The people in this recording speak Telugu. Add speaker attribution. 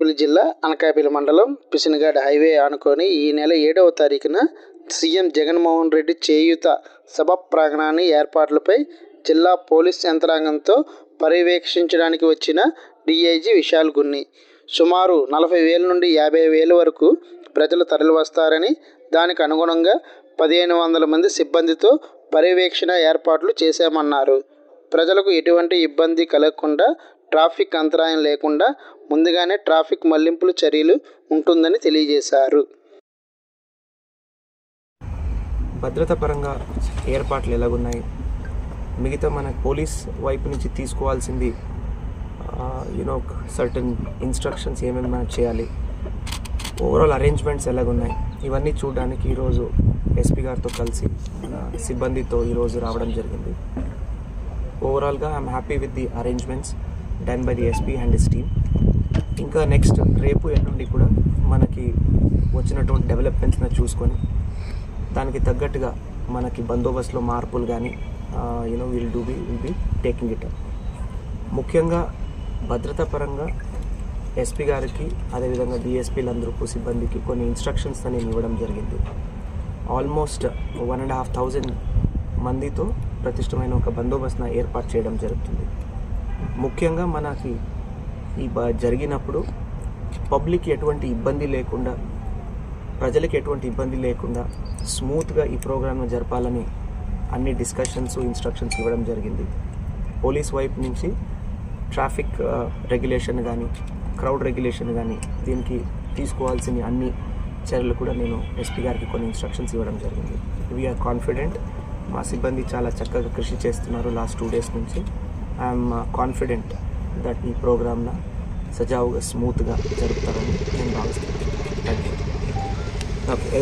Speaker 1: అనకాపల్లి జిల్లా అనకాపల్లి మండలం పిసినగాడ్ హైవే ఆనుకొని ఈ నెల ఏడవ తారీఖున సీఎం జగన్మోహన్ రెడ్డి చేయూత సభ ప్రాంగణాన్ని ఏర్పాట్లపై జిల్లా పోలీస్ యంత్రాంగంతో పర్యవేక్షించడానికి వచ్చిన డీఐజీ విశాల్ గున్ని. సుమారు నలభై వేల నుండి యాభై వేల వరకు ప్రజలు తరలివస్తారని దానికి అనుగుణంగా పదిహేను వందల మంది సిబ్బందితో పర్యవేక్షణ ఏర్పాట్లు చేశామన్నారు. ప్రజలకు ఎటువంటి ఇబ్బంది కలగకుండా ట్రాఫిక్ అంతరాయం లేకుండా ముందుగానే ట్రాఫిక్ మళ్ళింపుల చర్యలు ఉంటుందని తెలియజేశారు.
Speaker 2: భద్రత పరంగా ఏర్పాట్లు ఎలాగున్నాయి? మిగతా మన పోలీస్ వైపు నుంచి తీసుకోవాల్సింది యూనో సర్టన్ ఇన్స్ట్రక్షన్స్ ఏమేమి మనం చేయాలి? ఓవరాల్ అరేంజ్మెంట్స్ ఎలాగున్నాయి? ఇవన్నీ చూడడానికి ఈరోజు ఎస్పీ గారితో కలిసి మన సిబ్బందితో ఈరోజు రావడం జరిగింది. ఓవరాల్గా I'm happy with the arrangements done by the SP and his team ఇంకా నెక్స్ట్ రేపు ఎల్లుండి కూడా మనకి వచ్చినటువంటి డెవలప్మెంట్స్ని చూసుకొని దానికి తగ్గట్టుగా మనకి బందోబస్తులో మార్పులు కానీ you know will do be will be taking it ముఖ్యంగా భద్రతా పరంగా ఎస్పీ గారికి అదేవిధంగా డిఎస్పీలందరూ సిబ్బందికి కొన్ని ఇన్స్ట్రక్షన్స్ నేను ఇవ్వడం జరిగింది. Almost one and half thousand మందితో ప్రతిష్టమైన ఒక బందోబస్తును ఏర్పాటు చేయడం జరుగుతుంది. ముఖ్యంగా మనకి ఈ బ జరిగినప్పుడు పబ్లిక్ ఎటువంటి ఇబ్బంది లేకుండా ప్రజలకు ఎటువంటి ఇబ్బంది లేకుండా స్మూత్గా ఈ ప్రోగ్రామ్ను జరపాలని అన్ని డిస్కషన్స్ ఇన్స్ట్రక్షన్స్ ఇవ్వడం జరిగింది. పోలీస్ వైపు నుంచి ట్రాఫిక్ రెగ్యులేషన్ కానీ క్రౌడ్ రెగ్యులేషన్ కానీ దీనికి తీసుకోవాల్సిన అన్ని చర్యలు కూడా నేను ఎస్పీ గారికి కొన్ని ఇన్స్ట్రక్షన్స్ ఇవ్వడం జరిగింది. వీఆర్ కాన్ఫిడెంట్ మా సిబ్బంది చాలా చక్కగా కృషి చేస్తున్నారు లాస్ట్ టూ డేస్ నుంచి. ఐఎమ్ కాన్ఫిడెంట్ దట్ ఈ ప్రోగ్రామ్న సజావుగా స్మూత్గా జరుపుతారని నేను భావిస్తున్నాను. Thank you okay